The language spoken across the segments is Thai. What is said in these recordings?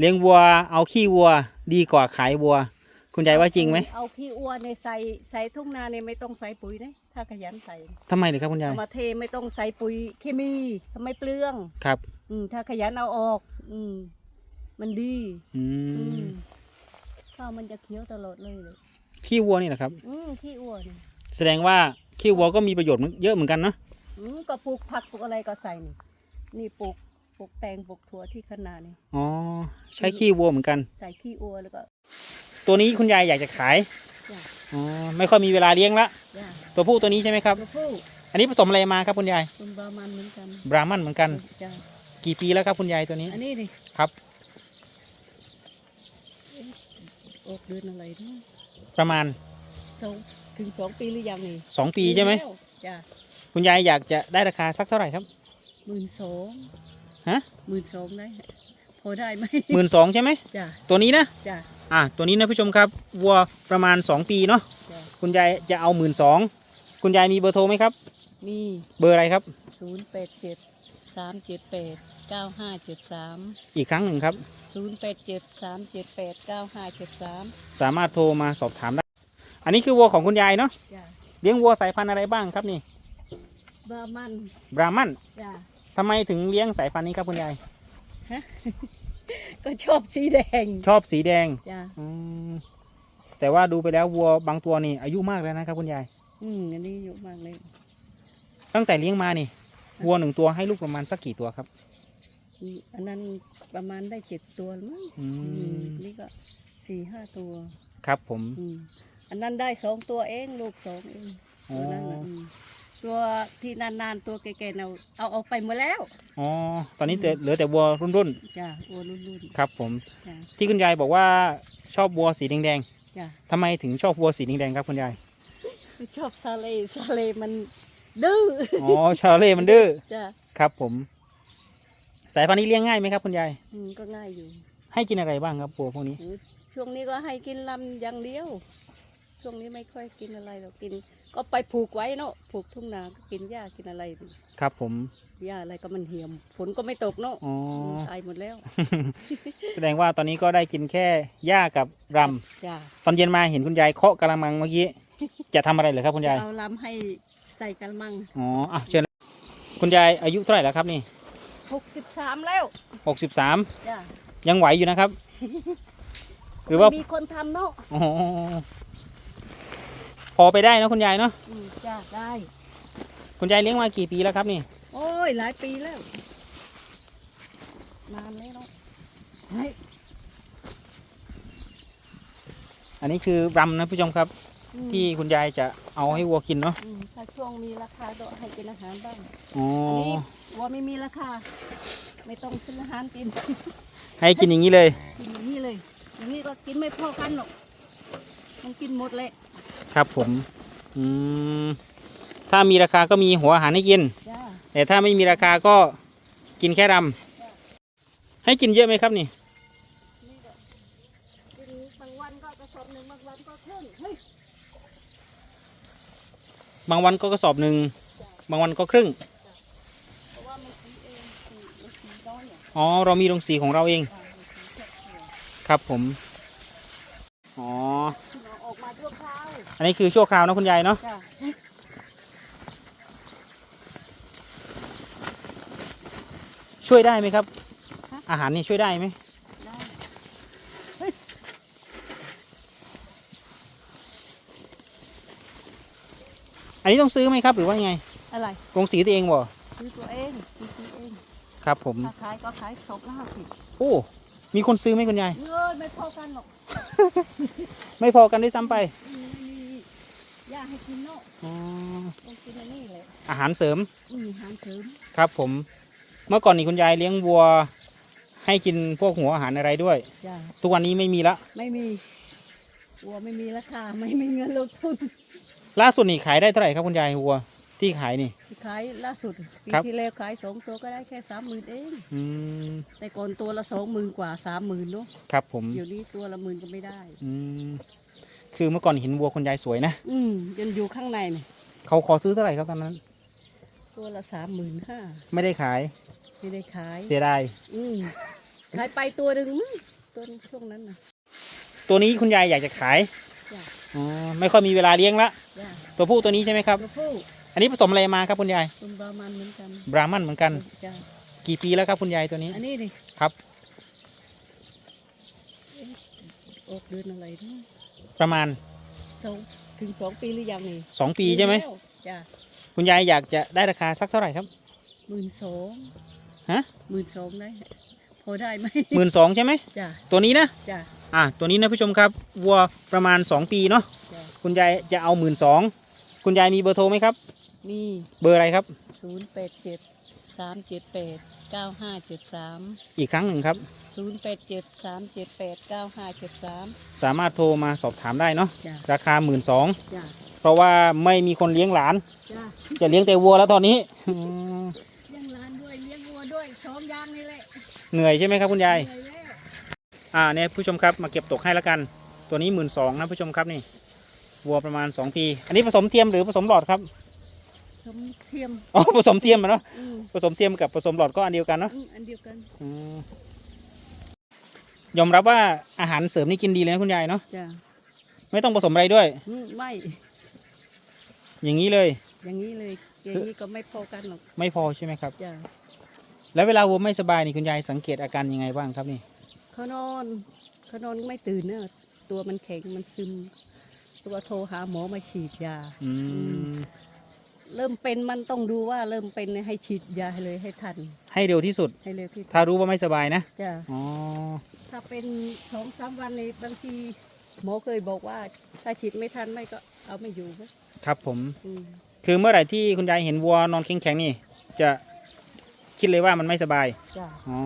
เลี้ยงวัว เอาขี้วัว ดีกว่าขายวัว คุณยายว่าจริงไหมเอาขี้อ้วนในใส่ใส่ทุ่งนาเนี่ยไม่ต้องใส่ปุ๋ยนะถ้าขยันใส่ทำไมเลยครับคุณยายเอามาเทไม่ต้องใส่ปุ๋ยเคมีทำไมเปลือง ครับ อืมถ้าขยันเอาออก อืมมันดี อือืมมข้าวมันจะเคี้ยวตลอดเลยเลยขี้วัวนี่แหละครับ อืมขี้อ้วนแสดงว่าขี้วัวก็มีประโยชน์เยอะเหมือนกันเนาะ อืมก็ปลูกผักปลูกอะไรก็ใส่นี่นี่ปลูก ปลูกแตงปลูกถั่วที่ขนาดนี่อ๋อใช้ขี้วัวเหมือนกัน ใส่ขี้อ้วนแล้วก็ตัวนี้คุณยายอยากจะขายจ้ะอ๋อไม่ค่อยมีเวลาเลี้ยงละย่าตัวผู้ตัวนี้ใช่ไหมครับ ตัวผู้อันนี้ผสมอะไรมาครับคุณยายคุณบามันเหมือนกันบราหมันเหมือนกัน จ้ะกี่ปีแล้วครับคุณยายตัวนี้อันนี้ดิครับ ออกเดือนอะไรเนาะประมาณสองถึงสองปีหรือยังนี่สองปีใช่ไหมแล้วจ้ะคุณยายอยากจะได้ราคาสักเท่าไหร่ครับหมื่นสอง ฮะหมื่นสองได้พอได้ไหมหมื่นสองใช่ไหมจ้ะตัวนี้นะจ้ะอะตัวนี้นะผู้ชมครับวัวประมาณ2ปีเนาะจ้ะคุณยายจะเอาหมื่นสองคุณยายมีเบอร์โทรไหมครับ มีเบอร์อะไรครับ ศูนย์แปดเจ็ดสามเจ็ดแปดเก้าห้าเจ็ดสามอีกครั้งหนึ่งครับ ศูนย์แปดเจ็ดสามเจ็ดแปดเก้าห้าเจ็ดสามสามารถโทรมาสอบถามได้ อันนี้คือวัวของคุณยายเนาะจ้ะเลี้ยงวัวสายพันธุ์อะไรบ้างครับนี่บามัน บราหมันจ้ะ ทำไมถึงเลี้ยงสายพันธุ์นี้ครับคุณยาย ก็ชอบสีแดงชอบสีแดงจ้ะอืมแต่ว่าดูไปแล้ววัวบางตัวนี่อายุมากแล้วนะครับคุณยาย อืมอันนี้เยอะมากเลย ตั้งแต่เลี้ยงมานี่วัวหนึ่งตัวให้ลูกประมาณสักกี่ตัวครับอืมอันนั้นประมาณได้เจ็ดตัวแล้วมั้งอือืมมนี่ก็สี่ห้าตัวครับผม อืมอันนั้นได้สองตัวเอง ลูกสองเองอ๋อตัวนั้นน่ะอืม ตัวที่นานๆตัวแก่ๆเราเอาออกไปหมดแล้วอ๋อตอนนี้เหลือแต่วัวรุ่นจ้ะวัวรุ่นๆครับผม ๆจ้ะที่คุณยายบอกว่าชอบวัวสีแดงจ้ะๆทำไมถึงชอบวัวสีแดงๆครับคุณยายชอบซาเลซาเลมันดื้ออ๋อชาเล่มันดื้อจ้ะครับผม สายพันธุ์นี้เลี้ยงง่ายไหมครับคุณยาย อืมก็ง่ายอยู่ให้กินอะไรบ้างครับวัวพวกนี้อืมช่วงนี้ก็ให้กินลำอย่างเดียว ช่วงนี้ไม่ค่อยกินอะไรหรอกกิน ก็ไปผูกไว้เนาะผูกทุ่งนาก็กินหญ้ากินอะไรครับผมหญ้าอะไรก็มันเหี่ยมฝนก็ไม่ตกเนาะอ๋อมตายหมดแล้ว แสดงว่าตอนนี้ก็ได้กินแค่หญ้ากับรจ้ะำตอนเย็นมาเห็นคุณยายเคาะกระมังเมื่อกี้ จะทำอะไรเหรอครับคุณยายเอาลำให้ใส่กระมังอ๋ออะเชิญคุณยายอายุเท่าไหร่แล้วครับนี่หกสิบสามแล้วหกสิบสามจ้ะยังไหวอยู่นะครับ หรือว่าไม่มีคนทำเนาะ อ๋อพ อไปได้นะคุณยายเนาะอืมจ้ะได้ คุณยายเลี้ยงมากี่ปีแล้วครับนี่ โอ้ย หลายปีแล้ว นานแล้วเนาะเฮ้ยอันนี้คือรำนะผู้ชมครับ อืมที่คุณยายจะเอาให้วัวกินเนาะอืมถ้าช่วงมีราคาก็ให้กินอาหารบ้าง อ๋ออันนี้วัวไม่มีราคา ไม่ต้องซื้ออาหารกิน ให้กินอย่างนี้เลย กินอย่างนี้เลย อย่างนี้ก็กินไม่พอกันหรอก มันกินหมดเลย ครับผมอืมถ้ามีราคาก็มีหัวอาหารให้กิน จ้าแต่ถ้าไม่มีราคาก็กินแค่รำให้กินเยอะไหมครับนี่ นี่ก็กินบางวันก็กระสอบหนึ่งบางวันก็ครึ่งเฮ้ยบางวันก็กระสอบหนึ่งบางวันก็ครึ่งเพราะว่ามันสีเองสีมันสีน้อยเนี่ยอ๋อเรามีโรงสีของเราเอง อ่ามันสีแค่เดียวครับผม อ๋อเราออกมา ชั่วคราวอันนี้คือชั่วคราวนะคุณยายเนาะจ้าช่วยได้ไหมครับ อาหารนี่ช่วยได้ไหมได้อันนี้ต้องซื้อไหมครับ หรือว่ายังไงอะไรโรงสีตัวเองบ่ซื้อตัวเองซื้อตัวเองครับผม ถ้าขายก็ขายสองละห้าสิบโอ้ มีคนซื้อไหมคุณยายเงินไม่พอกันหรอกไม่พอกันด้วยซ้ำไปมีมียาให้กินเนาะอ๋อต้องกินอันนี้เลยอาหารเสริมอืมอาหารเสริมครับ ผม เมื่อก่อนนี่คุณยายเลี้ยงวัว ให้กินพวกหัวอาหารอะไรด้วย จ้าทุกวันนี้ไม่มีละ ไม่มีวัวไม่มีราคาไม่มีเงินลงทุนล่าสุดนี่ขายได้เท่าไหร่ครับคุณยายวัว ที่ขายนี่ขายล่าสุดปีครับ ที่แล้วขายสองตัวก็ได้แค่สามหมื่นเองอืมแต่ก่อนตัวละสองหมื่นกว่าสามหมื่นเนาะครับผมเดี๋ยวนี้ตัวละหมื่นก็ไม่ได้ อืมคือเมื่อก่อนเห็นวัวคุณยายสวยนะอืมจนอยู่ข้างในเนี่ยเขาขอซื้อเท่าไหร่ครับตอนนั้น ตัวละสามหมื่นห้าไม่ได้ขายไม่ได้ขาย เสียดายอืมขายไปตัวหนึ่งมั้งตัวช่วงนั้นน่ะตัวนี้คุณยายอยากจะขายจ้ะอ๋อไม่ค่อยมีเวลาเลี้ยงละจ้าตัวผู้ตัวนี้ใช่ไหมครับ ตัวผู้ อันนี้ผสมอะไรมาครับคุณยายตัวบรามันเหมือนกันบราหมันเหมือนกัน จ้ากี่ปีแล้วครับคุณยายตัวนี้อันนี้ดิครับออกเดือนอะไรนะประมาณสองถึงสองปีหรือยังนี่สองปีใช่ไหมแล้วจ้าคุณยายอยากจะได้ราคาสักเท่าไหร่ครับ หมื่นสองฮะ หมื่นสองได้พอได้ไหมหมื่นสองใช่ไหมจ้าตัวนี้นะจ้าอะตัวนี้นะผู้ชมครับวัวประมาณ 2 ปีเนาะจ้าคุณยายจะเอาหมื่นสอง คุณยายมีเบอร์โทรไหมครับ มีเบอร์อะไรครับ ศูนย์แปดเจ็ดสามเจ็ดแปดเก้าห้าเจ็ดสามอีกครั้งหนึ่งครับ ศูนย์แปดเจ็ดสามเจ็ดแปดเก้าห้าเจ็ดสามสามารถโทรมาสอบถามได้เนาะจ้าราคาหมื่นสองจ้าเพราะว่าไม่มีคนเลี้ยงหลาน จ้าจะเลี้ยงแต่วัวแล้วตอนนี้อืมเลี้ยงร้านด้วยเลี้ยงวัวด้วยสองอย่างนี่แหละเหนื่อยใช่ไหมครับคุณยาย เหนื่อยแล้ว อ่าเนี่ยผู้ชมครับมาเก็บตกให้แล้วกัน ตัวนี้หมื่นสองนะผู้ชมครับนี่ วัวประมาณ2ปี อันนี้ผสมเทียมหรือผสมหลอดครับสมเทียมอ๋อผสมเทียมอะเนาะอืมผสมเทียมกับผสมหลอดก็อันเดียวกันเนาะอืมอันเดียวกันอืมยอมรับว่าอาหารเสริมนี่กินดีเลยนะคุณยายเนาะจ้าไม่ต้องผสมอะไรด้วย อืมไม่ อย่างนี้เลยอย่างนี้เลยอย่างนี้ก็ไม่พอกันหรอกไม่พอใช่ไหมครับ จ้าแล้วเวลาวัวไม่สบายนี่คุณยายสังเกตอาการยังไงบ้างครับนี่เขานอนเขานอนไม่ตื่นเนอะตัวมันแข็งมันซึม ตัวโทรหาหมอมาฉีดยา อืมเริ่มเป็นมันต้องดูว่าเริ่มเป็นให้ฉีดยาให้เลยให้ทัน ให้เร็วที่สุด ให้เร็วที่สุดถ้ารู้ว่าไม่สบายนะจ้าอ๋อถ้าเป็นสองสามวันในบางทีหมอเคยบอกว่า ถ้าฉีดไม่ทันไม่ก็เอาไม่อยู่เว้ยครับผม อืมคือเมื่อไหร่ที่คุณยายเห็นวัวนอนแข็งๆนี่ จะคิดเลยว่ามันไม่สบายจ้าอ๋อ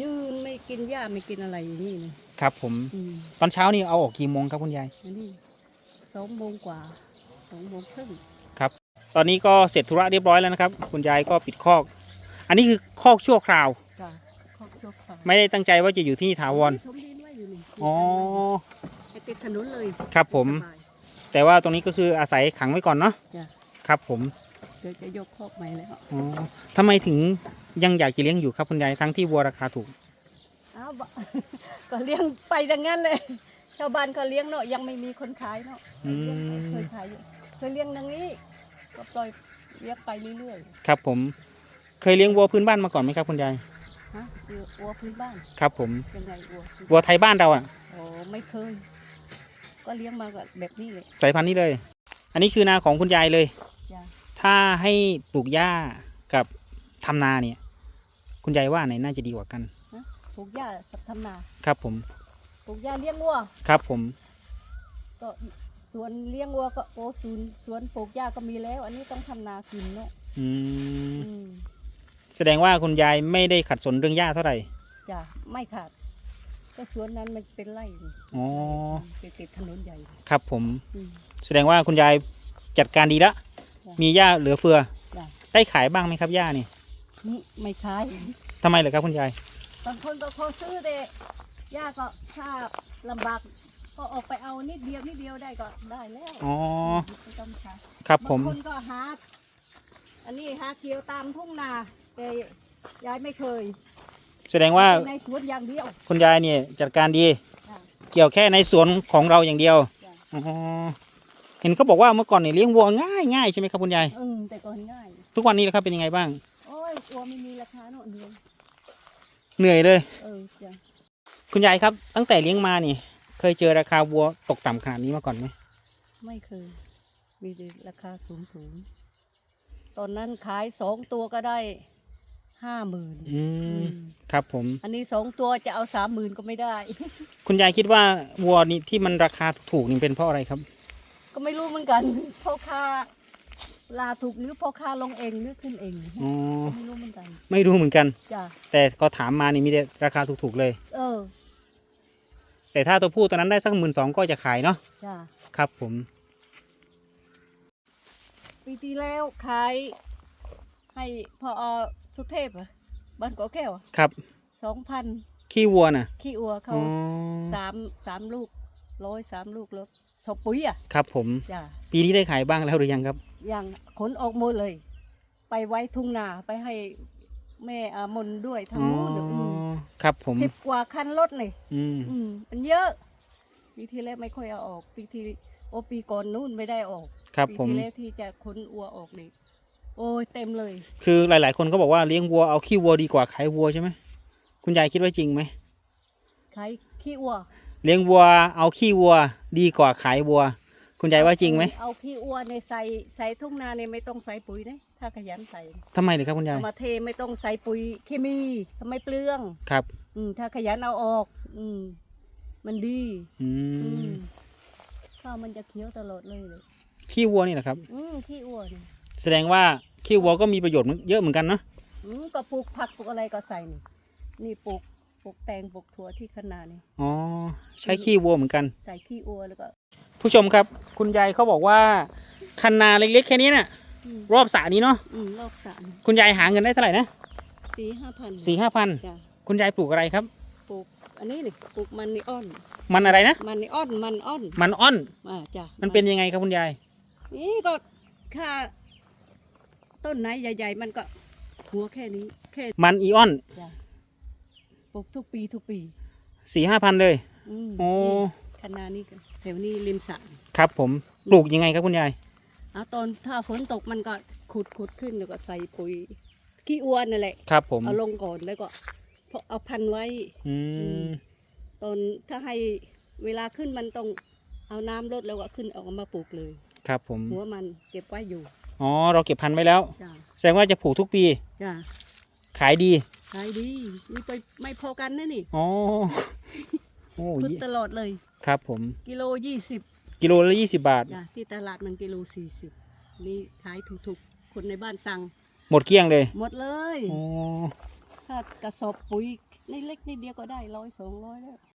ยืนไม่กินหญ้าไม่กินอะไรอย่างนี้นะครับผม อืมตอนเช้านี่เอาออกกี่โมงครับคุณยายอันนี้ สองโมงกว่าสองโมงครึ่งตอนนี้ก็เสร็จธุระเรียบร้อยแล้วนะครับ คุณยายก็ปิดคอก อันนี้คือคอกชั่วคราว จ้าครอบครัวค่ะไม่ได้ตั้งใจว่าจะอยู่ที่นี่ถาวรถมดินไว้อยู่นี่อ๋อไปติดถนนเลยครับผม สบาย แต่ว่าตรงนี้ก็คืออาศัยขังไว้ก่อนเนาะจ้ะ ครับผมเดี๋ยวจะยกคอกใหม่แล้ว อ๋อทำไมถึงยังอยากจะเลี้ยงอยู่ครับคุณยายทั้งที่วัวราคาถูก อ้าวบก็เลี้ยงไปดังนั้นเลย ชาวบ้านเขาเลี้ยงเนาะยังไม่มีคนขายเนาะอืม เคยขายอยู่เคยเลี้ยงดังนี้ก็ปล่อยเลี้ยงไปเรื่อยครับผม เคยเลี้ยงวัวพื้นบ้านมาก่อนไหมครับคุณยายๆฮะคือวัวพื้นบ้านครับผมยังไงวัวพื้นวัวไทยบ้านเราอะโอ้ไม่เคย ก็เลี้ยงมาก็แบบนี้เลยสายพันธุ์นี้เลย อันนี้คือนาของคุณยายเลย จ้ะถ้าให้ปลูกหญ้ากับทำนาเนี่ย คุณยายว่าไหนน่าจะดีกว่ากัน ปลูกหญ้ากับทำนา ครับผม ปลูกหญ้าเลี้ยงวัวครับผม ก็สวนเลี้ยงวัวก็โอ้สวนสวนปลูกหญ้าก็มีแล้ว อันนี้ต้องทำนากินเนาะอืมอืมแสดงว่าคุณยายไม่ได้ขัดสนเรื่องหญ้าเท่าไหร่ จ้ะไม่ขาด ก็สวนนั้นมันเป็นไร่นี่อ๋อ ติดติดถนนใหญ่ครับผม อืม แสดงว่าคุณยายจัดการดีละ จ้ะมีหญ้าเหลือเฟือ จ้ะ ได้ขายบ้างไหมครับหญ้านี่อืมไม่ขายทำไมเหรอครับคุณยาย บางคนก็พอซื้อเด็ หญ้าก็ถ้าลำบากก็ออกไปเอานิดเดียวนิดเดียวได้ก็ได้แล้วอ๋อไม่ต้องขายครับผบางมคนก็หาอันนี้หาเกี่ยวตามทุ่งนาแต่ยายไม่เคยแสดงว่าในสวนอย่างเดียว คุณยายเนี่ยจัดการดีจ้ะเกี่ยวแค่ในสวนของเราอย่างเดียวจ้ะ อ๋อเห็นเขาบอกว่าเมื่อก่อนเนี่ยเลี้ยงวัวง่ายง่ายใช่ไหมครับคุณยาย อืมแต่ก่อนง่าย ทุกวันนี้นะครับเป็นยังไงบ้าง โอ้ยตัวไม่มีราคาเนอะเดียวเหนื่อยเลย เออจ้ะ คุณยายครับตั้งแต่เลี้ยงมานี่ เคยเจอราคาวัวตกต่ำขนาดนี้มาก่อนไหมไม่เคย มีแต่ราคาสูงสูงตอนนั้นขายสองตัวก็ได้ห้าหมื่นอืมครับผม อันนี้สองตัวจะเอาสามหมื่นก็ไม่ได้ คุณยายคิดว่าวัวนี่ที่มันราคาถูกนี่เป็นเพราะอะไรครับ ก็ไม่รู้เหมือนกันพ่อค้าลาถูกหรือพ่อค้าลงเองหรือขึ้นเองอ๋อก็ไม่รู้เหมือนกัน ไม่รู้เหมือนกันจ้ะแต่ก็ถามมานี่มีแต่ราคาถูกๆเลย เออ แต่ถ้าตัวผู้ตัวนั้นได้สักหมื่นสองก็จะขายเนาะจ้ะครับผมปีที่แล้วขายให้พอสุเทพอะบ้านเกาะแก้วครับสองพันขี้วัวน่ะขี้อัวเขาอ๋อสามสามลูกร้อยสามลูกแล้วสอบปุ๋ยอะครับผม จ้ะปีนี้ได้ขายบ้างแล้วหรือยังครับ อย่างขนออกหมดเลย ไปไว้ทุ่งนาไปให้แม่อามนด้วยทางอ๋อนู้นน่ะอืม ครับผม สิบกว่าคันรถนี่อืม อืมมันเยอะ ปีที่แล้วไม่ค่อยเอาออก ปีที่โอปีก่อนนู่นไม่ได้ออกครับปีผม ที่แล้วที่จะขนอัวออกนี่โอ้ยเต็มเลย คือหลาย ๆ คนก็บอกว่าเลี้ยงวัวเอาขี้วัวดีกว่าขายวัวใช่ไหมคุณยายคิดว่าจริงไหมขายขี้อัวเลี้ยงวัวเอาขี้วัวดีกว่าขายวัว คุณยายว่าจริงไหมเอาขี้อัวในใส่ใส่ทุ่งนาเนี่ยไม่ต้องใส่ปุ๋ยนะ ถ้าขยันใส่ทำไมเลยครับคุณยายเอามาเทไม่ต้องใส่ปุ๋ยเคมีทำไมเปลือง ครับอืม ถ้าขยันเอาออก อืม มันดี อือืมมข้าวมันจะเคี้ยวตลอดเลยเลยขี้วัวนี่แหละครับ อืมขี้อัวเนี่ยแสดงว่าขี้วัวก็มีประโยชน์เยอะเหมือนกันเนาะอืมก็ปลูกผักปลูกอะไรก็ใส่นี่นี่ปลูกปลูกแตงปลูกถั่วที่ขนานี่อ๋อใช้ขี้วัวเหมือนกัน ใส่ขี้อัวแล้วก็ ผู้ชมครับ คุณยายเขาบอกว่าคันนาเล็กๆแค่นี้น่ะอื มรอบสระนี้เนาะอืมรอบสระนี่คุณยายหาเงินได้เท่าไหร่นะสี่ห้าพันสี่ห้าพันจ้ะคุณยายปลูกอะไรครับ ปลูกอันนี้นี่ปลูกมันนี่อ้อน มันอะไรนะมันนี่อ้อนมันอ้อนมันอ้อนอ่าจ้ะมันเป็นยังไงครับคุณยายนี่ก็ค่าต้นไหนใหญ่ ๆ มันก็หัวแค่นี้แค่มันอีออนจ้ะปลูกทุกปีทุกปี สี่ห้าพันเลยอืมโอ้นี่คณะนี้ก็แถวนี้ริมสระ ครับผมปลูกยังไงครับคุณยาย เอาตอนถ้าฝนตกมันก็ขุดขุดขึ้นแล้วก็ใส่ปุ๋ยขี้อ้วนนั่นแหละครับผมเอาลงก่อนแล้วก็พอเอาพันไว้อืมตอนถ้าให้เวลาขึ้นมันต้องเอาน้ำลดแล้วก็ขึ้นเออกมาปลูกเลย ครับผมหัวมันเก็บไว้อยู่อ๋อเราเก็บพันธุ์ไว้แล้วจ้าแสดงว่าจะปลูกทุกปีจ้าขายดีขายดีนี่ไปไม่พอกันนะนี่อ๋อโอ้พุดยตลอดเลย ครับผม กิโลยี่สิบ กิโลละยี่สิบบาท จ้าที่ตลาดมันกิโลสี่สิบนี่ขายถูกๆ คนในบ้านสั่ง หมดเกลี้ยงเลยหมดเลย อ๋อ ถ้ากระสอบปุ๋ยนี่เล็กนิดเดียวก็ได้ร้อยสองร้อยแล้ว